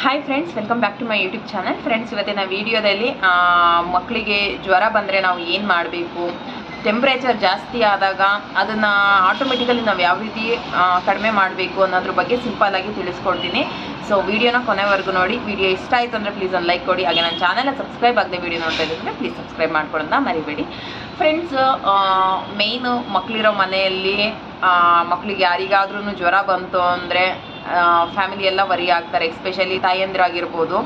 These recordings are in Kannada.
Hi friends welcome back to my YouTube channel friends ಇವತ್ತಿನ ವಿಡಿಯೋದಲ್ಲಿ ಮಕ್ಕಳಿಗೆ ಜ್ವರ ಬಂದರೆ ನಾವು ಏನು ಮಾಡಬೇಕು? ಟೆಂಪ್ರೇಚರ್ ಜಾಸ್ತಿ ಆದಾಗ ಅದನ್ನು ಆಟೋಮೆಟಿಕಲಿ ನಾವು ಯಾವ ರೀತಿ ಕಡಿಮೆ ಮಾಡಬೇಕು ಅನ್ನೋದ್ರ ಬಗ್ಗೆ ಸಿಂಪಲ್ ಆಗಿ ತಿಳಿಸ್ಕೊಡ್ತೀನಿ. ಸೊ ವಿಡಿಯೋನ ಕೊನೆವರೆಗೂ ನೋಡಿ. ವಿಡಿಯೋ ಇಷ್ಟ ಆಯಿತು ಅಂದರೆ ಪ್ಲೀಸ್ ಒಂದು ಲೈಕ್ ಕೊಡಿ. ಹಾಗೆ ನನ್ನ ಚಾನಲ್ನ ಸಬ್ಸ್ಕ್ರೈಬ್ ಆಗದೆ ವಿಡಿಯೋ ನೋಡ್ತಾ ಇದ್ದರೆ ಪ್ಲೀಸ್ ಸಬ್ಸ್ಕ್ರೈಬ್ ಮಾಡ್ಕೊಳ್ಳೋಣ ಮರಿಬೇಡಿ. ಫ್ರೆಂಡ್ಸ್ ಮೇಯ್ನು ಮಕ್ಕಳಿರೋ ಮನೆಯಲ್ಲಿ ಮಕ್ಕಳಿಗೆ ಯಾರಿಗಾದ್ರೂ ಜ್ವರ ಬಂತು ಅಂದರೆ ಫ್ಯಾಮಿಲಿ ಎಲ್ಲ ವರಿ ಆಗ್ತಾರೆ ಎಸ್ಪೆಷಲಿ ತಾಯಂದಿರಾಗಿರ್ಬೋದು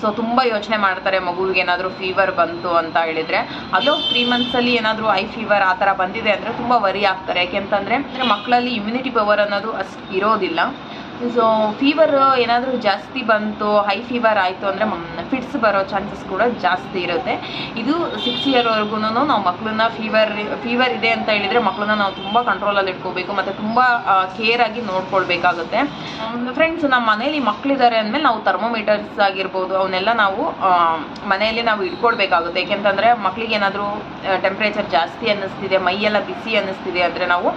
ಸೊ ತುಂಬ ಯೋಚನೆ ಮಾಡ್ತಾರೆ, ಮಗುವಿಗೆ ಏನಾದರೂ ಫೀವರ್ ಬಂತು ಅಂತ ಹೇಳಿದರೆ. ಅದು ತ್ರೀ ಮಂತ್ಸಲ್ಲಿ ಏನಾದರೂ ಐ ಫೀವರ್ ಆ ಥರ ಬಂದಿದೆ ಅಂದರೆ ತುಂಬ ವರಿ ಆಗ್ತಾರೆ. ಯಾಕೆಂತಂದರೆ ಮಕ್ಕಳಲ್ಲಿ ಇಮ್ಯುನಿಟಿ ಪವರ್ ಅನ್ನೋದು ಅಷ್ಟು ಇರೋದಿಲ್ಲ. ಸೊ ಫೀವರ್ ಏನಾದರೂ ಜಾಸ್ತಿ ಬಂತು ಹೈ ಫೀವರ್ ಆಯಿತು ಅಂದರೆ ಫಿಟ್ಸ್ ಬರೋ ಚಾನ್ಸಸ್ ಕೂಡ ಜಾಸ್ತಿ ಇರುತ್ತೆ. ಇದು ಸಿಕ್ಸ್ ಇಯರ್ವರೆಗೂ ನಾವು ಮಕ್ಕಳನ್ನ ಫೀವರ್ ಫೀವರ್ ಇದೆ ಅಂತ ಹೇಳಿದರೆ ಮಕ್ಕಳನ್ನ ನಾವು ತುಂಬ ಕಂಟ್ರೋಲಲ್ಲಿ ಇಟ್ಕೋಬೇಕು, ಮತ್ತು ತುಂಬ ಕೇರ್ ಆಗಿ ನೋಡ್ಕೊಳ್ಬೇಕಾಗುತ್ತೆ. ಫ್ರೆಂಡ್ಸ್ ನಮ್ಮ ಮನೇಲಿ ಮಕ್ಕಳಿದ್ದಾರೆ ಅಂದಮೇಲೆ ನಾವು ಥರ್ಮೋಮೀಟರ್ಸ್ ಆಗಿರ್ಬೋದು, ಅವನ್ನೆಲ್ಲ ನಾವು ಮನೆಯಲ್ಲಿ ನಾವು ಇಟ್ಕೊಳ್ಬೇಕಾಗುತ್ತೆ. ಏಕೆಂತಂದರೆ ಮಕ್ಕಳಿಗೆ ಏನಾದರೂ ಟೆಂಪ್ರೇಚರ್ ಜಾಸ್ತಿ ಅನ್ನಿಸ್ತಿದೆ, ಮೈಯೆಲ್ಲ ಬಿಸಿ ಅನ್ನಿಸ್ತಿದೆ ಅಂದರೆ ನಾವು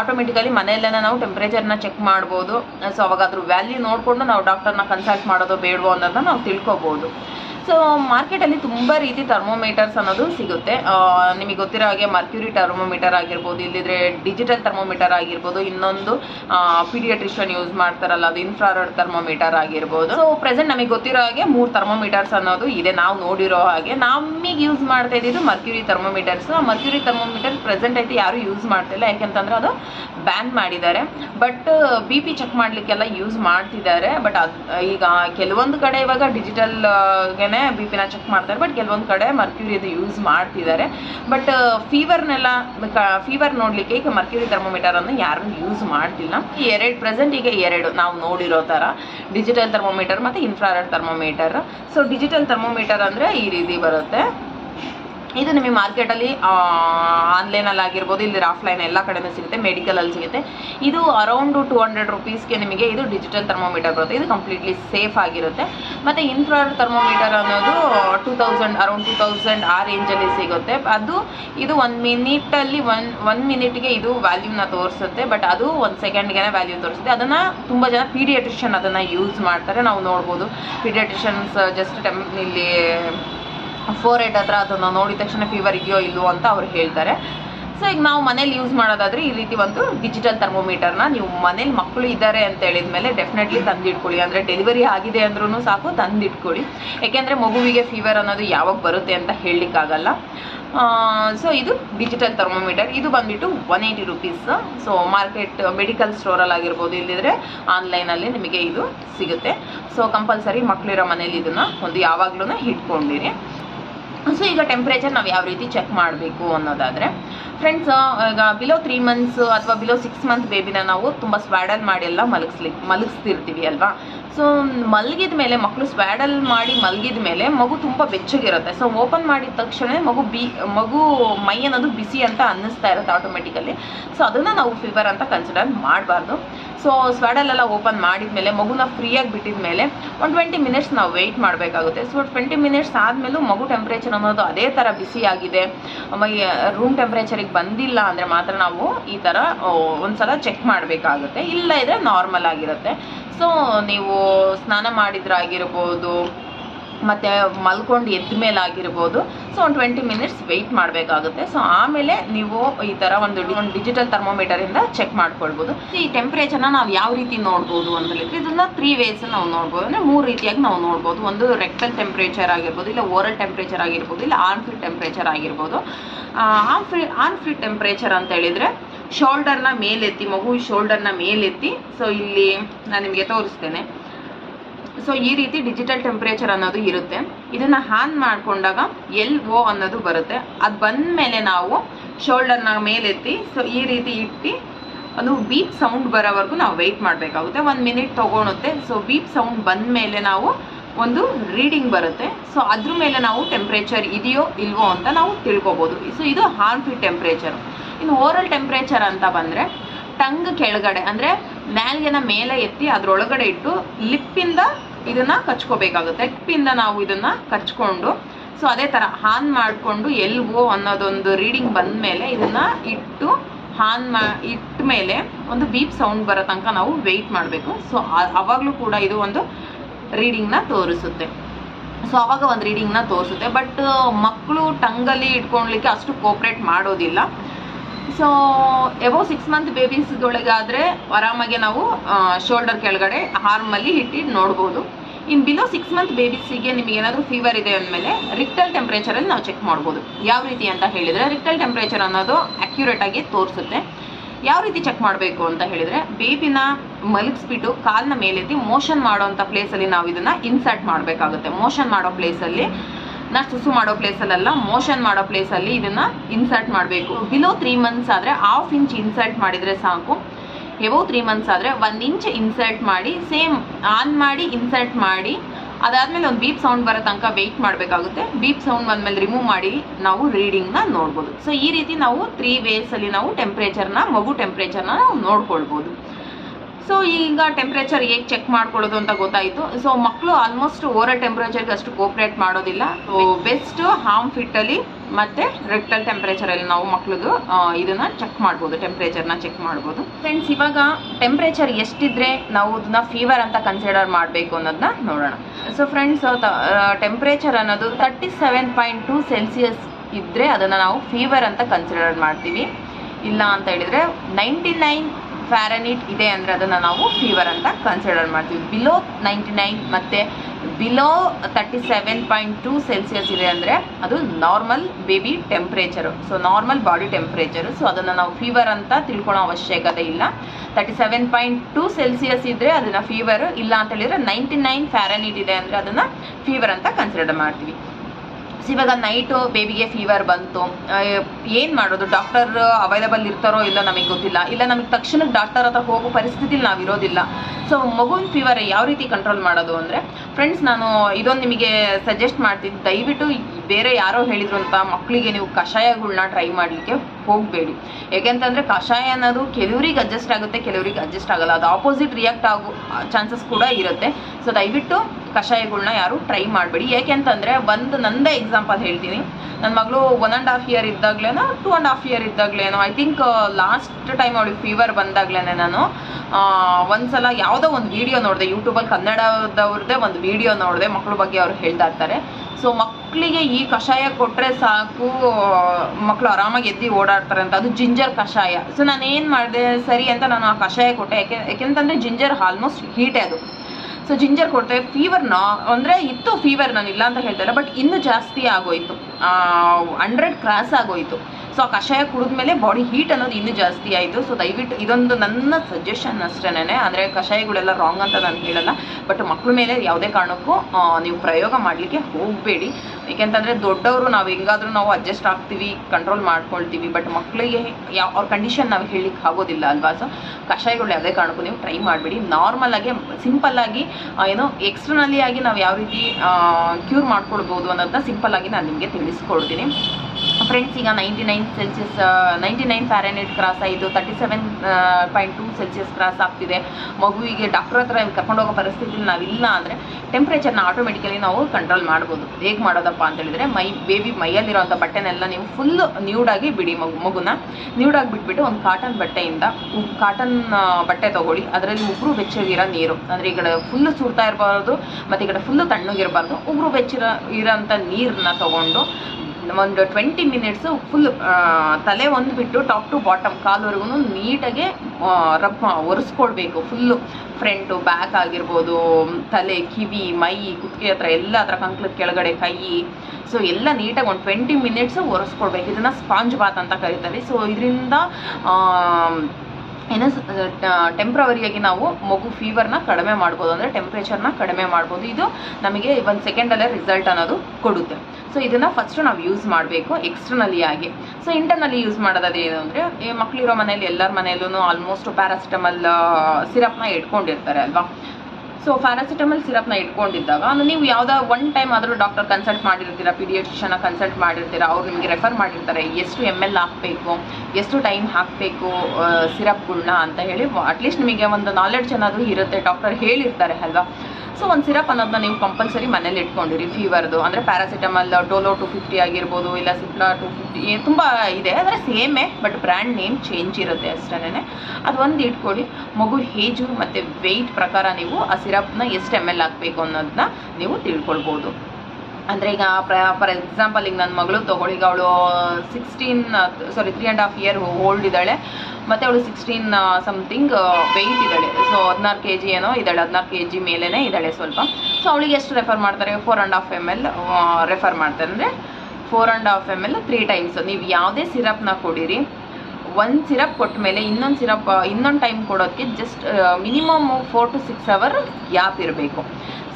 ಆಟೋಮೆಟಿಕಲಿ ಮನೆಯಲ್ಲೇ ನಾವು ಟೆಂಪ್ರೇಚರ್ನ ಚೆಕ್ ಮಾಡ್ಬೋದು. ಸೊ ಅವಾಗ ಅದ್ರ ವ್ಯಾಲ್ಯೂ ನೋಡಿಕೊಂಡು ನಾವು ಡಾಕ್ಟರ್ನ ಕನ್ಸಲ್ಟ್ ಮಾಡೋದು ಬೇಡವೋ ಅನ್ನೋದನ್ನ ನಾವು ತಿಳ್ಕೊಬೋದು. ಸೊ ಮಾರ್ಕೆಟಲ್ಲಿ ತುಂಬ ರೀತಿ ಥರ್ಮೋಮೀಟರ್ಸ್ ಅನ್ನೋದು ಸಿಗುತ್ತೆ. ನಿಮಗೆ ಗೊತ್ತಿರೋ ಹಾಗೆ ಮರ್ಕ್ಯೂರಿ ಥರ್ಮೋಮೀಟರ್ ಆಗಿರ್ಬೋದು ಇಲ್ಲದಿದ್ರೆ ಡಿಜಿಟಲ್ ಥರ್ಮೋಮೀಟರ್ ಆಗಿರ್ಬೋದು, ಇನ್ನೊಂದು ಪೀಡಿಯಾಟ್ರಿಷಿಯನ್ ಯೂಸ್ ಮಾಡ್ತಾರಲ್ಲ, ಅದು ಇನ್ಫ್ರಾರೆಡ್ ಥರ್ಮೋಮೀಟರ್ ಆಗಿರ್ಬೋದು. ಸೊ ಪ್ರೆಸೆಂಟ್ ನಮಗೆ ಗೊತ್ತಿರೋ ಹಾಗೆ ಮೂರು ಥರ್ಮೋಮೀಟರ್ಸ್ ಅನ್ನೋದು ಇದೆ. ನಾವು ನೋಡಿರೋ ಹಾಗೆ, ನಮಗೆ ಯೂಸ್ ಮಾಡ್ತಾ ಇದ್ದಿದ್ದು ಮರ್ಕ್ಯೂರಿ ಥರ್ಮೋಮೀಟರ್ಸ್ ಆ ಮರ್ಕ್ಯೂರಿ ಥರ್ಮೋಮೀಟರ್ ಪ್ರೆಸೆಂಟ್ ಐತೆ ಯಾರು ಯೂಸ್ ಮಾಡ್ತಿಲ್ಲ. ಯಾಕೆಂತಂದ್ರೆ ಅದು ಬ್ಯಾನ್ ಮಾಡಿದ್ದಾರೆ. ಬಟ್ ಬಿ ಪಿ ಚೆಕ್ ಮಾಡಲಿಕ್ಕೆಲ್ಲ ಯೂಸ್ ಮಾಡ್ತಿದ್ದಾರೆ. ಬಟ್ ಅದು, ಈಗ ಕೆಲವೊಂದು ಕಡೆ ಇವಾಗ ಡಿಜಿಟಲ್ ಗೆನೆ ಬಿ ಪಿನ ಚೆಕ್ ಮಾಡ್ತಾರೆ. ಬಟ್ ಕೆಲವೊಂದು ಕಡೆ ಮರ್ಕ್ಯೂರಿದು ಯೂಸ್ ಮಾಡ್ತಿದ್ದಾರೆ. ಬಟ್ ಫೀವರ್ನೆಲ್ಲ ಫೀವರ್ ನೋಡಲಿಕ್ಕೆ ಈಗ ಮರ್ಕ್ಯೂರಿ ಥರ್ಮೋಮೀಟರ್ ಅನ್ನು ಯಾರು ಯೂಸ್ ಮಾಡ್ತಿಲ್ಲ. ಎರಡು ಪ್ರೆಸೆಂಟ್ ಈಗ ಎರಡು. ನಾವು ನೋಡಿರೋ ಥರ ಡಿಜಿಟಲ್ ಥರ್ಮೋಮೀಟರ್ ಮತ್ತು infrared thermometer so digital thermometer ಅಂದರೆ ಈ ರೀತಿ ಬರುತ್ತೆ. ಇದು ನಿಮಗೆ ಮಾರ್ಕೆಟಲ್ಲಿ ಆನ್ಲೈನಲ್ಲಿ ಆಗಿರ್ಬೋದು ಇಲ್ಲಿ ಆಫ್ಲೈನ್ ಎಲ್ಲ ಕಡೆನೂ ಸಿಗುತ್ತೆ ಮೆಡಿಕಲಲ್ಲಿ ಸಿಗುತ್ತೆ. ಇದು ಅರೌಂಡು ಟೂ ಹಂಡ್ರೆಡ್ ರುಪೀಸ್ಗೆ ನಿಮಗೆ ಇದು ಡಿಜಿಟಲ್ ಥರ್ಮೋಮೀಟರ್ ಬರುತ್ತೆ. ಇದು ಕಂಪ್ಲೀಟ್ಲಿ ಸೇಫ್ ಆಗಿರುತ್ತೆ. ಮತ್ತು ಇನ್ಫ್ರಾಡ್ ಥರ್ಮೋಮೀಟರ್ ಅನ್ನೋದು two thousand around two thousand ಆ ರೇಂಜಲ್ಲಿ ಸಿಗುತ್ತೆ. ಅದು, ಇದು ಒಂದು ಮಿನಿಟಲ್ಲಿ ಒನ್ ಒನ್ ಮಿನಿಟ್ಗೆ ಇದು ವ್ಯಾಲ್ಯೂನ ತೋರಿಸುತ್ತೆ. ಬಟ್ ಅದು ಒಂದು ಸೆಕೆಂಡ್ಗೆ ವ್ಯಾಲ್ಯೂ ತೋರಿಸುತ್ತೆ. ಅದನ್ನು ತುಂಬ ಜನ ಪೀಡಿಯಾಟ್ರಿಷಿಯನ್ ಅದನ್ನು ಯೂಸ್ ಮಾಡ್ತಾರೆ. ನಾವು ನೋಡ್ಬೋದು. ಪೀಡಿಯಾಟ್ರಿಷನ್ಸ್ ಜಸ್ಟ್ ಟೆಮ್ ಇಲ್ಲಿ ಫೋರ್ ಏಟ್ ಹತ್ರ ಅದನ್ನು ನೋಡಿದ ತಕ್ಷಣ ಫೀವರ್ ಇದೆಯೋ ಇಲ್ವೋ ಅಂತ ಅವ್ರು ಹೇಳ್ತಾರೆ. ಸೊ ಈಗ ನಾವು ಮನೇಲಿ ಯೂಸ್ ಮಾಡೋದಾದ್ರೆ ಈ ರೀತಿ ಒಂದು ಡಿಜಿಟಲ್ ಥರ್ಮೋಮೀಟರ್ನ ನೀವು ಮನೇಲಿ ಮಕ್ಕಳು ಇದ್ದಾರೆ ಅಂತ ಹೇಳಿದ ಮೇಲೆ ಡೆಫಿನೆಟ್ಲಿ ತಂದಿಟ್ಕೊಳ್ಳಿ. ಅಂದರೆ ಡೆಲಿವರಿ ಆಗಿದೆ ಅಂದ್ರೂ ಸಾಕು, ತಂದಿಟ್ಕೊಳ್ಳಿ. ಯಾಕೆಂದರೆ ಮಗುವಿಗೆ ಫೀವರ್ ಅನ್ನೋದು ಯಾವಾಗ ಬರುತ್ತೆ ಅಂತ ಹೇಳಲಿಕ್ಕಾಗಲ್ಲ. ಸೊ ಇದು ಡಿಜಿಟಲ್ ಥರ್ಮೋಮೀಟರ್ ಇದು ಬಂದುಬಿಟ್ಟು one eighty rupees so market medical ಸ್ಟೋರಲ್ಲಿ ಆಗಿರ್ಬೋದು ಇಲ್ಲಿದ್ರೆ ಆನ್ಲೈನಲ್ಲಿ ನಿಮಗೆ ಇದು ಸಿಗುತ್ತೆ. ಸೊ ಕಂಪಲ್ಸರಿ ಮಕ್ಕಳಿರೋ ಮನೇಲಿ ಇದನ್ನು ಒಂದು ಯಾವಾಗ್ಲೂ ಇಟ್ಕೊಂಡಿರಿ. ಸೊ ಈಗ ಟೆಂಪ್ರೇಚರ್ ನಾವು ಯಾವ ರೀತಿ ಚೆಕ್ ಮಾಡಬೇಕು ಅನ್ನೋದಾದರೆ ಫ್ರೆಂಡ್ಸ್ ಈಗ ಬಿಲೋ ತ್ರೀ ಮಂತ್ಸ್ ಅಥವಾ ಬಿಲೋ ಸಿಕ್ಸ್ ಮಂತ್ ಬೇಬಿನ ನಾವು ತುಂಬ ಮಾಡಿ ಎಲ್ಲ ಮಲಗಿಸ್ಲಿಕ್ಕೆ ಮಲಗಿಸ್ತಿರ್ತೀವಿ ಅಲ್ವಾ? ಸೊ ಮಲಗಿದ ಮೇಲೆ ಮಕ್ಕಳು ಸ್ವ್ಯಾಡಲ್ ಮಾಡಿ ಮಲಗಿದ ಮೇಲೆ ಮಗು ತುಂಬ ಬೆಚ್ಚಗಿರುತ್ತೆ. ಸೊ ಓಪನ್ ಮಾಡಿದ ತಕ್ಷಣ ಮಗು ಬಿ, ಮಗು ಮೈ ಅನ್ನೋದು ಬಿಸಿ ಅಂತ ಅನ್ನಿಸ್ತಾ ಇರುತ್ತೆ ಆಟೋಮೆಟಿಕಲಿ ಸೊ ಅದನ್ನು ನಾವು ಫೀವರ್ ಅಂತ ಕನ್ಸಿಡರ್ ಮಾಡಬಾರ್ದು. ಸೊ ಸ್ವಾಡಲೆಲ್ಲ ಓಪನ್ ಮಾಡಿದ ಮೇಲೆ ಮಗುನ ಫ್ರೀಯಾಗಿ ಬಿಟ್ಟಿದ ಮೇಲೆ ಒಂದು ಟ್ವೆಂಟಿ ಮಿನಿಟ್ಸ್ ನಾವು ವೆಯ್ಟ್ ಮಾಡಬೇಕಾಗುತ್ತೆ. ಸೊ ಟ್ವೆಂಟಿ ಮಿನಿಟ್ಸ್ ಆದಮೇಲೂ ಮಗು ಟೆಂಪ್ರೇಚರ್ ಅನ್ನೋದು ಅದೇ ಥರ ಬಿಸಿ ಆಗಿದೆ. ಮೈ ರೂಮ್ ಟೆಂಪ್ರೇಚರಿಗೆ ಬಂದಿಲ್ಲ ಅಂದರೆ ಮಾತ್ರ ನಾವು ಈ ಥರ ಒಂದ್ಸಲ ಚೆಕ್ ಮಾಡಬೇಕಾಗುತ್ತೆ. ಇಲ್ಲ ಇದ್ರೆ ನಾರ್ಮಲ್ ಆಗಿರುತ್ತೆ. ಸೊ ನೀವು ಸ್ನಾನ ಮಾಡಿದ್ರಾಗಿರ್ಬೋದು ಮತ್ತು ಮಲ್ಕೊಂಡು ಎದ್ದ ಮೇಲೆ ಆಗಿರ್ಬೋದು. ಸೊ ಒಂದು ಟ್ವೆಂಟಿ ಮಿನಿಟ್ಸ್ ವೆಯ್ಟ್ ಮಾಡಬೇಕಾಗುತ್ತೆ. ಸೊ ಆಮೇಲೆ ನೀವು ಈ ಥರ ಒಂದು ಒಂದು ಡಿಜಿಟಲ್ ಥರ್ಮೋಮೀಟರಿಂದ ಚೆಕ್ ಮಾಡ್ಕೊಳ್ಬೋದು. ಈ ಟೆಂಪ್ರೇಚರ್ನ ನಾವು ಯಾವ ರೀತಿ ನೋಡ್ಬೋದು ಅಂತ ಹೇಳಿದ್ರೆ, ಇದನ್ನ ತ್ರೀ ವೇಸ್ ನಾವು ನೋಡ್ಬೋದು. ಅಂದರೆ ಮೂರು ರೀತಿಯಾಗಿ ನಾವು ನೋಡ್ಬೋದು. ಒಂದು ರೆಕ್ಟಲ್ ಟೆಂಪ್ರೇಚರ್ ಆಗಿರ್ಬೋದು, ಇಲ್ಲ ಓರಲ್ ಟೆಂಪ್ರೇಚರ್ ಆಗಿರ್ಬೋದು, ಇಲ್ಲ ಆನ್ ಫ್ರೀ ಟೆಂಪ್ರೇಚರ್ ಆಗಿರ್ಬೋದು. On free on free temperature ಅಂತ ಹೇಳಿದರೆ ಶೋಲ್ಡರ್ನ ಮೇಲೆತ್ತಿ, ಮಗು ಶೋಲ್ಡರ್ನ ಮೇಲೆತ್ತಿ. ಸೊ ಇಲ್ಲಿ ನಾನು ನಿಮಗೆ ತೋರಿಸ್ತೇನೆ. ಸೊ ಈ ರೀತಿ ಡಿಜಿಟಲ್ ಟೆಂಪ್ರೇಚರ್ ಅನ್ನೋದು ಇರುತ್ತೆ. ಇದನ್ನ ಆನ್ ಮಾಡ್ಕೊಂಡಾಗ ಎಲ್ ಓ ಅನ್ನೋದು ಬರುತ್ತೆ. ಅದು ಬಂದ ಮೇಲೆ ನಾವು ಶೋಲ್ಡರ್ನ ಮೇಲೆತ್ತಿ ಸೊ ಈ ರೀತಿ ಇಟ್ಟು ಒಂದು ಬೀಪ್ ಸೌಂಡ್ ಬರೋವರೆಗೂ ನಾವು ವೆಯ್ಟ್ ಮಾಡಬೇಕಾಗುತ್ತೆ. ಒಂದು ಮಿನಿಟ್ ತೊಗೊಳುತ್ತೆ. ಸೊ ಬೀಪ್ ಸೌಂಡ್ ಬಂದ ಮೇಲೆ ನಾವು ಒಂದು ರೀಡಿಂಗ್ ಬರುತ್ತೆ. ಸೊ ಅದ್ರ ಮೇಲೆ ನಾವು ಟೆಂಪ್ರೇಚರ್ ಇದೆಯೋ ಇಲ್ವೋ ಅಂತ ನಾವು ತಿಳ್ಕೊಬೋದು. ಸೊ ಇದು ಹಾರ್ಮ್ ಫಿಟ್ ಟೆಂಪ್ರೇಚರ್ ಇನ್ನು ಓರಲ್ ಟೆಂಪ್ರೇಚರ್ ಅಂತ ಬಂದರೆ ಟಂಗ್ ಕೆಳಗಡೆ, ಅಂದರೆ ನಾಲ್ಗೆನ ಮೇಲೆ ಎತ್ತಿ ಅದ್ರೊಳಗಡೆ ಇಟ್ಟು ಲಿಪ್ಪಿಂದ ಇದನ್ನ ಕಚ್ಕೋಬೇಕಾಗುತ್ತೆ. ಇಂದ ನಾವು ಇದನ್ನ ಕಚ್ಕೊಂಡು ಸೊ ಅದೇ ಥರ ಹಾನ್ ಮಾಡಿಕೊಂಡು ಎಲ್ವೋ ಅನ್ನೋದೊಂದು ರೀಡಿಂಗ್ ಬಂದ ಮೇಲೆ ಇದನ್ನ ಇಟ್ಟು, ಹಾನ್ ಮಾ ಇಟ್ಟ ಮೇಲೆ ಒಂದು ಬೀಪ್ ಸೌಂಡ್ ಬರೋ ತನಕ ನಾವು ವೆಯ್ಟ್ ಮಾಡಬೇಕು. ಸೊ ಅವಾಗಲೂ ಕೂಡ ಇದು ಒಂದು ರೀಡಿಂಗ್ನ ತೋರಿಸುತ್ತೆ. ಸೊ ಅವಾಗ ಒಂದು ರೀಡಿಂಗ್ನ ತೋರಿಸುತ್ತೆ. ಬಟ್ ಮಕ್ಕಳು ಟಂಗಲ್ಲಿ ಇಟ್ಕೊಳ್ಲಿಕ್ಕೆ ಅಷ್ಟು ಕೋಪ್ರೇಟ್ ಮಾಡೋದಿಲ್ಲ. ಸೊ ಎಬೋ ಸಿಕ್ಸ್ ಮಂತ್ ಬೇಬೀಸ್ಗಳಿಗಾದರೆ ಆರಾಮಾಗಿ ನಾವು ಶೋಲ್ಡರ್ ಕೆಳಗಡೆ ಹಾರ್ಮಲ್ಲಿ ಇಟ್ಟಿಟ್ಟು ನೋಡ್ಬೋದು. ಇನ್ನು ಬಿಲೋ ಸಿಕ್ಸ್ ಮಂತ್ ಬೇಬೀಸಿಗೆ ನಿಮಗೆ ಏನಾದರೂ ಫೀವರ್ ಇದೆ ಅಂದಮೇಲೆ ರಿಕ್ಟಲ್ ಟೆಂಪ್ರೇಚರಲ್ಲಿ ನಾವು ಚೆಕ್ ಮಾಡ್ಬೋದು. ಯಾವ ರೀತಿ ಅಂತ ಹೇಳಿದರೆ ರಿಕ್ಟಲ್ ಟೆಂಪ್ರೇಚರ್ ಅನ್ನೋದು ಆಗಿ ತೋರಿಸುತ್ತೆ. ಯಾವ ರೀತಿ ಚೆಕ್ ಮಾಡಬೇಕು ಅಂತ ಹೇಳಿದರೆ ಬೇಬಿನ ಮಲಗಿಸ್ಬಿಟ್ಟು ಕಾಲ್ನ ಮೇಲೆತ್ತಿ ಮೋಷನ್ ಮಾಡೋವಂಥ ಪ್ಲೇಸಲ್ಲಿ ನಾವು ಇದನ್ನು ಇನ್ಸರ್ಟ್ ಮಾಡಬೇಕಾಗುತ್ತೆ. ಮೋಷನ್ ಮಾಡೋ ಪ್ಲೇಸಲ್ಲಿ ನಾ ಸುಸು ಮಾಡೋ ಪ್ಲೇಸಲ್ಲೆಲ್ಲ ಮೋಷನ್ ಮಾಡೋ ಪ್ಲೇಸಲ್ಲಿ ಇದನ್ನು ಇನ್ಸರ್ಟ್ ಮಾಡಬೇಕು. ಬಿಲೋ ತ್ರೀ ಮಂತ್ಸ್ ಆದರೆ ಹಾಫ್ ಇಂಚ್ ಇನ್ಸರ್ಟ್ ಮಾಡಿದರೆ ಸಾಕು. ಎಬೋ ತ್ರೀ ಮಂತ್ಸ್ ಆದರೆ ಒಂದು ಇಂಚ್ ಇನ್ಸರ್ಟ್ ಮಾಡಿ ಸೇಮ್ ಆನ್ ಮಾಡಿ ಇನ್ಸರ್ಟ್ ಮಾಡಿ ಅದಾದಮೇಲೆ ಒಂದು ಬೀಪ್ ಸೌಂಡ್ ಬರೋ ತನಕ ವೆಯ್ಟ್ ಮಾಡಬೇಕಾಗುತ್ತೆ. ಬೀಪ್ ಸೌಂಡ್ ಬಂದಮೇಲೆ ರಿಮೂವ್ ಮಾಡಿ ನಾವು ರೀಡಿಂಗ್ನ ನೋಡ್ಬೋದು. ಸೊ ಈ ರೀತಿ ನಾವು ತ್ರೀ ವೇಸಲ್ಲಿ ನಾವು ಟೆಂಪ್ರೇಚರ್ನ ಮಗು ಟೆಂಪ್ರೇಚರ್ನ ನಾವು ನೋಡ್ಕೊಳ್ಬೋದು. ಸೊ ಈಗ ಟೆಂಪ್ರೇಚರ್ ಹೇಗೆ ಚೆಕ್ ಮಾಡ್ಕೊಳ್ಳೋದು ಅಂತ ಗೊತ್ತಾಯಿತು. ಸೊ ಮಕ್ಕಳು ಆಲ್ಮೋಸ್ಟ್ ಓವರ್ ಟೆಂಪ್ರೇಚರ್ಗೆ ಅಷ್ಟು ಕೋಪ್ರೇಟ್ ಮಾಡೋದಿಲ್ಲ. ಸೊ ಬೆಸ್ಟ್ ಹಾರ್ಮ್ ಫಿಟ್ಟಲ್ಲಿ ಮತ್ತು ರೆಕ್ಟಲ್ ಟೆಂಪ್ರೇಚರಲ್ಲಿ ನಾವು ಮಕ್ಳದ್ದು ಇದನ್ನು ಚೆಕ್ ಮಾಡ್ಬೋದು ಟೆಂಪ್ರೇಚರ್ನ ಚೆಕ್ ಮಾಡ್ಬೋದು. ಫ್ರೆಂಡ್ಸ್ ಇವಾಗ ಟೆಂಪ್ರೇಚರ್ ಎಷ್ಟಿದ್ರೆ ನಾವು ಅದನ್ನ ಫೀವರ್ ಅಂತ ಕನ್ಸಿಡರ್ ಮಾಡಬೇಕು ಅನ್ನೋದನ್ನ ನೋಡೋಣ. ಸೊ ಫ್ರೆಂಡ್ಸ್ ಟೆಂಪ್ರೇಚರ್ ಅನ್ನೋದು thirty seven point two Celsius ಇದ್ದರೆ ಅದನ್ನು ನಾವು ಫೀವರ್ ಅಂತ ಕನ್ಸಿಡರ್ ಮಾಡ್ತೀವಿ. ಇಲ್ಲ ಅಂತ ಹೇಳಿದ್ರೆ ನೈಂಟಿ ನೈನ್ ಫ್ಯಾರನಿಟ್ ಇದೆ ಅಂದರೆ ಅದನ್ನು ನಾವು ಫೀವರ್ ಅಂತ ಕನ್ಸಿಡರ್ ಮಾಡ್ತೀವಿ. ಬಿಲೋ ನೈಂಟಿ ನೈನ್ ಮತ್ತು below thirty seven point two Celsius ಇದೆ ಅಂದರೆ ಅದು normal baby temperature so normal body temperature so ಅದನ್ನು ನಾವು ಫೀವರ್ ಅಂತ ತಿಳ್ಕೊಳ್ಳೋ ಅವಶ್ಯಕತೆ ಇಲ್ಲ. Thirty seven point two Celsius ಇದ್ದರೆ ಅದನ್ನು ಫೀವರು ಇಲ್ಲ ಅಂತ ಹೇಳಿದರೆ ನೈಂಟಿ ನೈನ್ ಫ್ಯಾರನಿಟ್ ಇದೆ ಅಂದರೆ ಅದನ್ನು ಫೀವರ್ ಅಂತ ಕನ್ಸಿಡರ್ ಮಾಡ್ತೀವಿ. ಇವಾಗ ನೈಟು ಬೇಬಿಗೆ ಫೀವರ್ ಬಂತು. ಏನು ಮಾಡೋದು? ಡಾಕ್ಟರ್ ಅವೈಲಬಲ್ ಇರ್ತಾರೋ ಇಲ್ಲ ನಮಗೆ ಗೊತ್ತಿಲ್ಲ. ಇಲ್ಲ, ನಮಗೆ ತಕ್ಷಣ ಡಾಕ್ಟರ್ ಹತ್ರ ಹೋಗೋ ಪರಿಸ್ಥಿತಿಲಿ ನಾವು ಇರೋದಿಲ್ಲ. ಸೊ ಮಗುವಿನ ಫೀವರ್ ಯಾವ ರೀತಿ ಕಂಟ್ರೋಲ್ ಮಾಡೋದು ಅಂದರೆ ಫ್ರೆಂಡ್ಸ್ ನಾನು ಇದೊಂದು ನಿಮಗೆ ಸಜೆಸ್ಟ್ ಮಾಡ್ತೀನಿ. ದಯವಿಟ್ಟು ಬೇರೆ ಯಾರೋ ಹೇಳಿದ್ರು ಅಂತ ಮಕ್ಕಳಿಗೆ ನೀವು ಕಷಾಯಗಳನ್ನ ಟ್ರೈ ಮಾಡಲಿಕ್ಕೆ ಹೋಗಬೇಡಿ. ಯಾಕೆಂತಂದರೆ ಕಷಾಯ ಅನ್ನೋದು ಕೆಲವರಿಗೆ ಅಡ್ಜಸ್ಟ್ ಆಗುತ್ತೆ, ಕೆಲವರಿಗೆ ಅಡ್ಜಸ್ಟ್ ಆಗಲ್ಲ. ಅದು ಆಪೋಸಿಟ್ ರಿಯಾಕ್ಟ್ ಆಗೋ ಚಾನ್ಸಸ್ ಕೂಡ ಇರುತ್ತೆ. ಸೊ ದಯವಿಟ್ಟು ಕಷಾಯಗಳನ್ನ ಯಾರು ಟ್ರೈ ಮಾಡಬೇಡಿ. ಏಕೆಂತಂದರೆ ಒಂದು ನಂದೇ ಎಕ್ಸಾಂಪಲ್ ಹೇಳ್ತೀನಿ. ನನ್ನ ಮಗಳು ಒನ್ ಆ್ಯಂಡ್ ಹಾಫ್ ಇಯರ್ ಇದ್ದಾಗ್ಲೇನೋ ಟೂ ಆ್ಯಂಡ್ ಹಾಫ್ ಇಯರ್ ಇದ್ದಾಗಲೇನೋ ಐ ಥಿಂಕ್ ಲಾಸ್ಟ್ ಟೈಮ್ ಅವಳಿಗೆ ಫೀವರ್ ಬಂದಾಗಲೇ ನಾನು ಒಂದ್ಸಲ ಯಾವುದೋ ಒಂದು ವಿಡಿಯೋ ನೋಡಿದೆ. ಯೂಟ್ಯೂಬಲ್ಲಿ ಕನ್ನಡದವ್ರದ್ದೇ ಒಂದು ವಿಡಿಯೋ ನೋಡಿದೆ ಮಕ್ಕಳ ಬಗ್ಗೆ ಅವ್ರು ಹೇಳ್ತಾ ಇರ್ತಾರೆ. ಸೊ ಮಕ್ಕಳಿಗೆ ಈ ಕಷಾಯ ಕೊಟ್ಟರೆ ಸಾಕು ಮಕ್ಕಳು ಆರಾಮಾಗಿ ಎದ್ದು ಓಡಾಡ್ತಾರೆ ಅಂತ. ಅದು ಜಿಂಜರ್ ಕಷಾಯ. ಸೊ ನಾನು ಏನು ಮಾಡಿದೆ? ಸರಿ ಅಂತ ನಾನು ಆ ಕಷಾಯ ಕೊಟ್ಟೆ. ಯಾಕೆ, ಯಾಕೆಂತಂದರೆ ಜಿಂಜರ್ ಆಲ್ಮೋಸ್ಟ್ ಹೀಟೇ ಅದು. ಸೊ ಜಿಂಜರ್ ಕೊಟ್ಟೆ ಫೀವರ್ ನಾ, ಅಂದರೆ ಇತ್ತು ಫೀವರ್ ನಾನು ಇಲ್ಲ ಅಂತ ಹೇಳ್ತಾರೆ ಬಟ್ ಇನ್ನೂ ಜಾಸ್ತಿ ಆಗೋಯ್ತು. ಹಂಡ್ರೆಡ್ ಕ್ರಾಸ್ ಆಗೋಯ್ತು. ಸೊ ಆ ಕಷಾಯ ಕುಡಿದ್ಮೇಲೆ ಬಾಡಿ ಹೀಟ್ ಅನ್ನೋದು ಇನ್ನೂ ಜಾಸ್ತಿ ಆಯಿತು. ಸೊ ದಯವಿಟ್ಟು ಇದೊಂದು ನನ್ನ ಸಜೆಷನ್ ಅಷ್ಟೇನೆ ಅಂದರೆ ಕಷಾಯಗಳೆಲ್ಲ ರಾಂಗ್ ಅಂತ ನಾನು ಹೇಳಲ್ಲ. ಬಟ್ ಮಕ್ಕಳ ಮೇಲೆ ಯಾವುದೇ ಕಾರಣಕ್ಕೂ ನೀವು ಪ್ರಯೋಗ ಮಾಡಲಿಕ್ಕೆ ಹೋಗಬೇಡಿ. ಏಕೆಂತಂದರೆ ದೊಡ್ಡವರು ನಾವು ಹೆಂಗಾದರೂ ನಾವು ಅಡ್ಜಸ್ಟ್ ಆಗ್ತೀವಿ ಕಂಟ್ರೋಲ್ ಮಾಡ್ಕೊಳ್ತೀವಿ. ಬಟ್ ಮಕ್ಕಳಿಗೆ ಯಾವ ಅವ್ರ ಕಂಡೀಷನ್ ನಾವು ಹೇಳಲಿಕ್ಕೆ ಆಗೋದಿಲ್ಲ ಅಲ್ವಾ? ಸೊ ಕಷಾಯಗಳು ಯಾವುದೇ ಕಾರಣಕ್ಕೂ ನೀವು ಟ್ರೈ ಮಾಡಬೇಡಿ. ನಾರ್ಮಲ್ ಆಗಿ ಸಿಂಪಲ್ ಆಗಿ ಏನೋ ಎಕ್ಸ್ಟರ್ನಲಿ ಆಗಿ ನಾವು ಯಾವ ರೀತಿ ಕ್ಯೂರ್ ಮಾಡ್ಕೊಳ್ಬೋದು ಅನ್ನೋದನ್ನ ಸಿಂಪಲ್ ಆಗಿ ನಾನು ನಿಮಗೆ ತಿಳಿಸ್ಕೊಡ್ತೀನಿ. ಫ್ರೆಂಡ್ಸ್ ಈಗ ninety nine Celsius ninety nine Fahrenheit cross ಆಯಿತು thirty seven point two Celsius cross ಆಗ್ತಿದೆ. ಮಗುವಿಗೆ ಡಾಕ್ಟರ್ ಹತ್ರ ಕರ್ಕೊಂಡು ಹೋಗೋ ಪರಿಸ್ಥಿತಿಲಿ ನಾವಿಲ್ಲ ಅಂದರೆ ಟೆಂಪ್ರೇಚರ್ನ ಆಟೋಮೆಟಿಕಲಿ ನಾವು ಕಂಟ್ರೋಲ್ ಮಾಡ್ಬೋದು. ಹೇಗೆ ಮಾಡೋದಪ್ಪ ಅಂತ ಹೇಳಿದ್ರೆ, ಮೈ ಬೇಬಿ ಮೈಯಲ್ಲಿರೋಂಥ ಬಟ್ಟೆನೆಲ್ಲ ನೀವು ಫುಲ್ ನ್ಯೂಡಾಗಿ ಬಿಡಿ ಮಗು, ಮಗುನ. ನ್ಯೂಡಾಗಿ ಬಿಟ್ಬಿಟ್ಟು ಒಂದು ಕಾಟನ್ ಬಟ್ಟೆಯಿಂದ ಕಾಟನ್ ಬಟ್ಟೆ ತೊಗೊಳ್ಳಿ. ಅದರಲ್ಲಿ ಉಗುರು ಬೆಚ್ಚಗಿರೋ ನೀರು. ಅಂದರೆ ಈ ಕಡೆ ಫುಲ್ಲು ಸುಡ್ತಾ ಇರಬಾರ್ದು, ಮತ್ತು ಈ ಕಡೆ ಫುಲ್ಲು ತಣ್ಣಗಿರಬಾರ್ದು. ಉಗುರು ಬೆಚ್ಚಿರೋ ಇರೋಂಥ ನೀರನ್ನ ತಗೊಂಡು ಒಂದು ಟ್ವೆಂಟಿ ಮಿನಿಟ್ಸು ಫುಲ್ ತಲೆ ಒಂದು ಬಿಟ್ಟು ಟಾಪ್ ಟು ಬಾಟಮ್ ಕಾಲ್ವರೆಗೂ ನೀಟಾಗೆ ರಬ್ ಒರೆಸ್ಕೊಳ್ಬೇಕು ಫುಲ್ಲು ಫ್ರಂಟು ಬ್ಯಾಕ್ ಆಗಿರ್ಬೋದು, ತಲೆ, ಕಿವಿ, ಮೈ, ಕುತ್ತಿಗೆ ಹತ್ರ ಎಲ್ಲ ಹತ್ರ ಕಂಕ್ಳದ ಕೆಳಗಡೆ ಕೈ. ಸೊ ಎಲ್ಲ ನೀಟಾಗಿ ಒಂದು ಟ್ವೆಂಟಿ ಮಿನಿಟ್ಸು ಒರೆಸ್ಕೊಳ್ಬೇಕು ಇದನ್ನು ಸ್ಪಾಂಜ್ ಬಾತ್ ಅಂತ ಕರೀತಾರೆ. ಸೊ ಇದರಿಂದ ಏನೋ ಟೆಂಪ್ರವರಿಯಾಗಿ ನಾವು ಮಗು ಫೀವರ್ನ ಕಡಿಮೆ ಮಾಡ್ಬೋದು, ಅಂದರೆ ಟೆಂಪ್ರೇಚರ್ನ ಕಡಿಮೆ ಮಾಡ್ಬೋದು. ಇದು ನಮಗೆ ಒಂದು ಸೆಕೆಂಡಲ್ಲೇ ರಿಸಲ್ಟ್ ಅನ್ನೋದು ಕೊಡುತ್ತೆ. ಸೊ ಇದನ್ನು ಫಸ್ಟು ನಾವು ಯೂಸ್ ಮಾಡಬೇಕು ಎಕ್ಸ್ಟರ್ನಲಿ ಆಗಿ. ಸೊ ಇಂಟರ್ನಲ್ಲಿ ಯೂಸ್ ಮಾಡೋದು ಏನು ಅಂದರೆ ಮಕ್ಕಳಿರೋ ಮನೇಲಿ ಎಲ್ಲರ ಮನೆಯಲ್ಲೂ ಆಲ್ಮೋಸ್ಟ್ ಪ್ಯಾರಾಸಿಟಮಲ್ ಸಿರಪ್ನ ಇಟ್ಕೊಂಡಿರ್ತಾರೆ ಅಲ್ವಾ? ಸೊ ಪ್ಯಾರಾಸಿಟಮಲ್ ಸಿರಪ್ನ ಇಟ್ಕೊಂಡಿದ್ದಾಗ ನೀವು ಯಾವುದೋ ಒನ್ ಟೈಮ್ ಆದರೂ ಡಾಕ್ಟರ್ ಕನ್ಸಲ್ಟ್ ಮಾಡಿರ್ತೀರಾ ಪೀಡಿಯಾಟ್ರಿಷನ್ನ ಕನ್ಸಲ್ಟ್ ಮಾಡಿರ್ತೀರಾ, ಅವ್ರು ನಿಮಗೆ ರೆಫರ್ ಮಾಡಿರ್ತಾರೆ, ಎಷ್ಟು ಎಂ ಎಲ್ ಹಾಕಬೇಕು, ಎಷ್ಟು ಟೈಮ್ ಹಾಕಬೇಕು ಸಿರಪ್ಗಳ್ನ ಅಂತ ಹೇಳಿ ಅಟ್ಲೀಸ್ಟ್ ನಿಮಗೆ ಒಂದು ನಾಲೆಡ್ಜ್ ಏನಾದರೂ ಇರುತ್ತೆ ಡಾಕ್ಟರ್ ಹೇಳಿರ್ತಾರೆ, ಅಲ್ವಾ? ಸೊ ಒಂದು ಸಿರಪ್ ಅನ್ನೋದನ್ನ ನೀವು ಕಂಪಲ್ಸರಿ ಮನೇಲಿ ಇಟ್ಕೊಂಡಿರಿ ಫೀವರ್ದು ಅಂದರೆ ಪ್ಯಾರಾಸಿಟಮಲ್ ಡೋಲೋ ಟು ಫಿಫ್ಟಿ ಆಗಿರ್ಬೋದು, ಇಲ್ಲ ಸಿಪ್ಲಾ ಟು ಫಿಫ್ಟಿ ತುಂಬ ಇದೆ. ಅಂದರೆ ಸೇಮೇ ಬಟ್ ಬ್ರ್ಯಾಂಡ್ ನೇಮ್ ಚೇಂಜ್ ಇರುತ್ತೆ ಅಷ್ಟೇ ಅದು ಒಂದು ಇಟ್ಕೊಳ್ಳಿ. ಮಗು ಏಜು ಮತ್ತು ವೆಯ್ಟ್ ಪ್ರಕಾರ ನೀವು ಆ ಸಿರಪ್ನ ಎಷ್ಟು ಎಂ ಎಲ್ ಹಾಕಬೇಕು ಅನ್ನೋದನ್ನ ನೀವು ತಿಳ್ಕೊಳ್ಬೋದು. ಅಂದರೆ ಈಗ ಫಾರ್ ಎಕ್ಸಾಂಪಲ್ ಈಗ ನನ್ನ ಮಗಳು ತೊಗೊಳ್ಳಿ, ಈಗ ಅವಳು sixteen sorry three and half year old ಇದ್ದಾಳೆ. ಮತ್ತು ಅವಳು ಸಿಕ್ಸ್ಟೀನ್ ಸಮಥಿಂಗ್ ವೆಯ್ಟ್ ಇದ್ದಾಳೆ. ಸೊ ಹದಿನಾರು ಕೆ ಜಿ ಏನೋ ಇದ್ದಾಳೆ, ಹದಿನಾರು ಕೆ ಜಿ ಮೇಲೇ ಇದ್ದಾಳೆ ಸ್ವಲ್ಪ. ಸೊ ಅವಳಿಗೆ ಎಷ್ಟು ರೆಫರ್ ಮಾಡ್ತಾರೆ? Four and half M L refer ಮಾಡ್ತಾರೆ. ಅಂದರೆ four and half M L three times ನೀವು ಯಾವುದೇ ಸಿರಪ್ನ ಕೊಡಿರಿ. ಒಂದು ಸಿರಪ್ ಕೊಟ್ಟ ಮೇಲೆ ಇನ್ನೊಂದು ಸಿರಪ್ ಇನ್ನೊಂದು ಟೈಮ್ ಕೊಡೋದಕ್ಕೆ just minimum four to six hour gap ಇರಬೇಕು.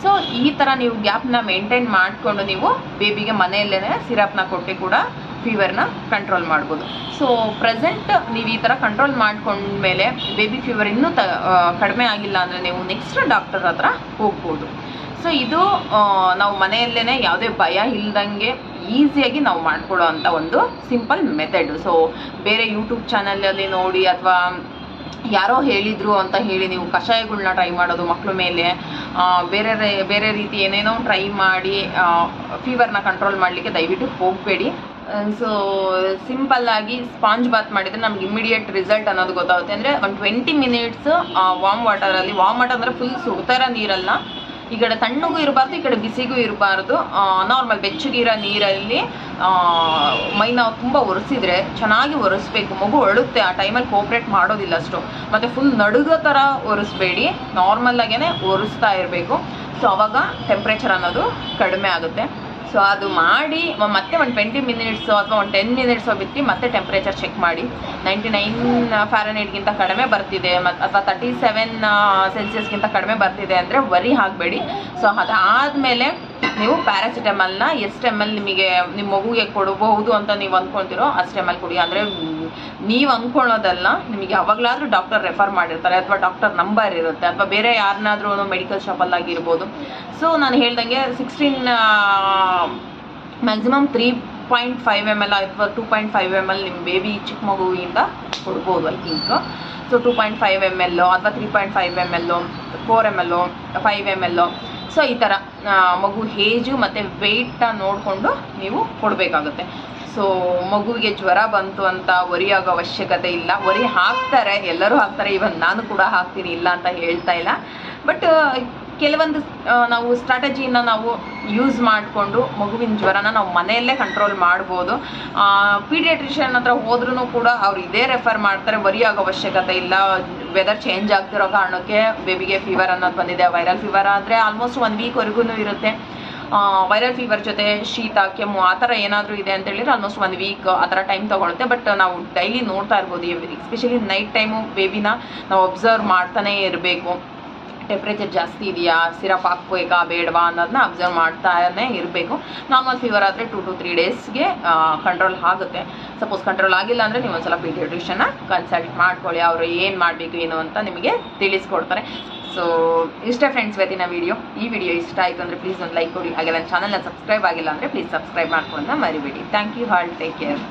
ಸೊ ಈ ಥರ ನೀವು ಗ್ಯಾಪ್ನ ಮೇಂಟೈನ್ ಮಾಡಿಕೊಂಡು ನೀವು ಬೇಬಿಗೆ ಮನೆಯಲ್ಲೇ ಸಿರಪ್ನ ಕೊಟ್ಟು ಕೂಡ ಫೀವರ್ನ ಕಂಟ್ರೋಲ್ ಮಾಡ್ಬೋದು. ಸೊ ಪ್ರೆಸೆಂಟ್ ನೀವು ಈ ಥರ ಕಂಟ್ರೋಲ್ ಮಾಡ್ಕೊಂಡ್ಮೇಲೆ ಬೇಬಿ ಫೀವರ್ ಇನ್ನೂ ತ ಕಡಿಮೆ ಆಗಿಲ್ಲ ಅಂದರೆ ನೀವು ನೆಕ್ಸ್ಟ್ ಡಾಕ್ಟರ್ ಹತ್ರ ಹೋಗ್ಬೋದು. ಸೊ ಇದು ನಾವು ಮನೆಯಲ್ಲೇ ಯಾವುದೇ ಭಯ ಇಲ್ದಂಗೆ ಈಸಿಯಾಗಿ ನಾವು ಮಾಡ್ಕೊಳ್ಳೋ ಅಂಥ ಒಂದು ಸಿಂಪಲ್ ಮೆಥಡು ಸೊ ಬೇರೆ ಯೂಟ್ಯೂಬ್ ಚಾನಲಲ್ಲಿ ನೋಡಿ ಅಥವಾ ಯಾರೋ ಹೇಳಿದ್ರು ಅಂತ ಹೇಳಿ ನೀವು ಕಷಾಯಗಳನ್ನ ಟ್ರೈ ಮಾಡೋದು ಮಕ್ಕಳ ಮೇಲೆ ಬೇರೆ ಬೇರೆ ರೀತಿ ಏನೇನೋ ಟ್ರೈ ಮಾಡಿ ಫೀವರ್ನ ಕಂಟ್ರೋಲ್ ಮಾಡಲಿಕ್ಕೆ ದಯವಿಟ್ಟು ಹೋಗಬೇಡಿ. ಸೊ ಸಿಂಪಲ್ ಆಗಿ ಸ್ಪಾಂಜ್ ಬಾತ್ ಮಾಡಿದರೆ ನಮ್ಗೆ ಇಮಿಡಿಯೇಟ್ ರಿಸಲ್ಟ್ ಅನ್ನೋದು ಗೊತ್ತಾಗುತ್ತೆ. ಅಂದರೆ ಒಂದು ಟ್ವೆಂಟಿ ಮಿನಿಟ್ಸ್ ವಾಮ್ ವಾಟರಲ್ಲಿ ವಾಮ್ ವಾಟರ್ ಅಂದರೆ ಫುಲ್ ಸುಡ್ತಾರ ನೀರಲ್ಲ ಈ ಕಡೆ ತಣ್ಣಗೂ ಇರಬಾರ್ದು, ಈ ಕಡೆ ಬಿಸಿಗೂ ಇರಬಾರ್ದು. ನಾರ್ಮಲ್ ಬೆಚ್ಚಗಿರೋ ನೀರಲ್ಲಿ ಮೈನ ತುಂಬ ಒರೆಸಿದ್ರೆ ಚೆನ್ನಾಗಿ ಒರೆಸ್ಬೇಕು. ಮಗು ಒಳುತ್ತೆ ಆ ಟೈಮಲ್ಲಿ ಕೋಪ್ರೇಟ್ ಮಾಡೋದಿಲ್ಲ ಅಷ್ಟು. ಮತ್ತು ಫುಲ್ ನಡುಗೋ ಥರ ಒರೆಸ್ಬೇಡಿ. ನಾರ್ಮಲ್ಲಾಗೇ ಒರೆಸ್ತಾ ಇರಬೇಕು. ಸೊ ಅವಾಗ ಟೆಂಪ್ರೇಚರ್ ಅನ್ನೋದು ಕಡಿಮೆ ಆಗುತ್ತೆ. ಸೊ ಅದು ಮಾಡಿ ಮತ್ತೆ ಒಂದು ಟ್ವೆಂಟಿ ಮಿನಿಟ್ಸು ಅಥವಾ ಒಂದು ಟೆನ್ ಮಿನಿಟ್ಸು ಬಿಟ್ಟು ಮತ್ತೆ ಟೆಂಪ್ರೇಚರ್ ಚೆಕ್ ಮಾಡಿ. ನೈಂಟಿ ನೈನ್ ಫ್ಯಾರನೈಟ್ಗಿಂತ ಕಡಿಮೆ ಬರ್ತಿದೆ ಮತ್ತು ಅಥವಾ ತರ್ಟಿ ಸೆವೆನ್ ಸೆಲ್ಸಿಯಸ್ಗಿಂತ ಕಡಿಮೆ ಬರ್ತಿದೆ ಅಂದರೆ ವರಿ ಆಗಬೇಡಿ. ಸೊ ಅದಾದಮೇಲೆ ನೀವು ಪ್ಯಾರಾಸಿಟಮಲ್ನ ಎಷ್ಟು ಎಂ ಎಲ್ ನಿಮಗೆ ನಿಮ್ಮ ಮಗುಗೆ ಕೊಡಬಹುದು ಅಂತ ನೀವು ಅಂದ್ಕೊಳ್ತಿರೋ ಅಷ್ಟು ಎಂ ಎಲ್ ಕೊಡಿ. ಅಂದರೆ ನೀವು ಅಂದ್ಕೊಳ್ಳೋದಲ್ಲ, ನಿಮಗೆ ಯಾವಾಗಲಾದ್ರೂ ಡಾಕ್ಟರ್ ರೆಫರ್ ಮಾಡಿರ್ತಾರೆ ಅಥವಾ ಡಾಕ್ಟರ್ ನಂಬರ್ ಇರುತ್ತೆ ಅಥವಾ ಬೇರೆ ಯಾರನ್ನಾದ್ರೂ ಮೆಡಿಕಲ್ ಶಾಪಲ್ಲಾಗಿರ್ಬೋದು ಸೊ ನಾನು ಹೇಳ್ದಂಗೆ sixteen maximum three point five M L ಅಥವಾ two point five M L ನಿಮ್ಮ ಬೇಬಿ ಚಿಕ್ಕ ಮಗುವಿಂದ ಕೊಡ್ಬೋದು I think so two point five M L ಅಥವಾ three point five M L four M L five M L so ಈ ಥರ ಮಗು ಏಜು ಮತ್ತು ವೆಯ್ಟ್ನ ನೋಡಿಕೊಂಡು ನೀವು ಕೊಡಬೇಕಾಗುತ್ತೆ. ಸೊ ಮಗುವಿಗೆ ಜ್ವರ ಬಂತು ಅಂತ ವರಿ ಆಗೋ ಅವಶ್ಯಕತೆ ಇಲ್ಲ. ವರಿ ಹಾಕ್ತಾರೆ, ಎಲ್ಲರೂ ಹಾಕ್ತಾರೆ. ಇವನ್ ನಾನು ಕೂಡ ಹಾಕ್ತೀನಿ, ಇಲ್ಲ ಅಂತ ಹೇಳ್ತಾ ಇಲ್ಲ. ಬಟ್ ಕೆಲವೊಂದು ನಾವು ಸ್ಟ್ರಾಟಜಿನ ನಾವು ಯೂಸ್ ಮಾಡಿಕೊಂಡು ಮಗುವಿನ ಜ್ವರನ ನಾವು ಮನೆಯಲ್ಲೇ ಕಂಟ್ರೋಲ್ ಮಾಡ್ಬೋದು. ಪೀಡಿಯಾಟ್ರಿಷಿಯನ್ ಹತ್ರ ಹೋದ್ರೂ ಕೂಡ ಅವ್ರು ಇದೇ ರೆಫರ್ ಮಾಡ್ತಾರೆ. ವರಿ ಆಗೋ ಅವಶ್ಯಕತೆ ಇಲ್ಲ. ವೆದರ್ ಚೇಂಜ್ ಆಗ್ತಿರೋ ಕಾರಣಕ್ಕೆ ಬೇಬಿಗೆ ಫೀವರ್ ಅನ್ನೋದು ಬಂದಿದೆ. ವೈರಲ್ ಫೀವರ್ ಆದರೆ ಆಲ್ಮೋಸ್ಟ್ ಒನ್ ವೀಕ್ವರೆಗೂ ಇರುತ್ತೆ. ವೈರಲ್ ಫೀವರ್ ಜೊತೆ ಶೀತ, ಕೆಮ್ಮು, ಆ ಥರ ಏನಾದರೂ ಇದೆ ಅಂತ ಹೇಳಿದ್ರೆ ಆಲ್ಮೋಸ್ಟ್ ಒಂದು ವೀಕ್ ಆ ಥರ ಟೈಮ್ ತೊಗೊಳುತ್ತೆ. ಬಟ್ ನಾವು ಡೈಲಿ ನೋಡ್ತಾ ಇರ್ಬೋದು ಎಸ್ಪೆಷಲಿ ನೈಟ್ ಟೈಮು ಬೇಬಿನ ನಾವು ಅಬ್ಸರ್ವ್ ಮಾಡ್ತಾನೇ ಇರಬೇಕು. ಟೆಂಪ್ರೇಚರ್ ಜಾಸ್ತಿ ಇದೆಯಾ, ಸಿರಪ್ ಹಾಕ್ಬೇಕಾ, ಬೇಡವಾ ಅನ್ನೋದನ್ನ ಅಬ್ಸರ್ವ್ ಮಾಡ್ತಾನೆ ಇರಬೇಕು. ನಾರ್ಮಲ್ ಫೀವರ್ ಆದರೆ ಟು ಟು ತ್ರೀ ಡೇಸ್ಗೆ ಕಂಟ್ರೋಲ್ ಆಗುತ್ತೆ. ಸಪೋಸ್ ಕಂಟ್ರೋಲ್ ಆಗಿಲ್ಲ ಅಂದರೆ ನೀವು ಒಂದ್ಸಲ ಪೀಡಿಯಾಟ್ರಿಷನ್ನ ಕನ್ಸಲ್ಟ್ ಮಾಡ್ಕೊಳ್ಳಿ, ಅವರು ಏನು ಮಾಡಬೇಕು, ಏನು ಅಂತ ನಿಮಗೆ ತಿಳಿಸ್ಕೊಡ್ತಾರೆ. ಸೊ ಇಷ್ಟ ಫ್ರೆಂಡ್ಸ್ ಇವತ್ತಿನ ವಿಡಿಯೋ ಈ ವಿಡಿಯೋ ಇಷ್ಟ ಆಯಿತು ಅಂದರೆ ಪ್ಲೀಸ್ ಒಂದು ಲೈಕ್ ಕೊಡಿ. ಹಾಗೆ ನನ್ನ ಚಾನಲ್ನ ಸಬ್ಸ್ಕ್ರೈಬ್ ಆಗಿಲ್ಲ ಅಂದರೆ ಪ್ಲೀಸ್ ಸಬ್ಸ್ಕ್ರೈಬ್ ಮಾಡ್ಕೊಂಡು ಮರಿಬೇಡಿ. Thank you all take care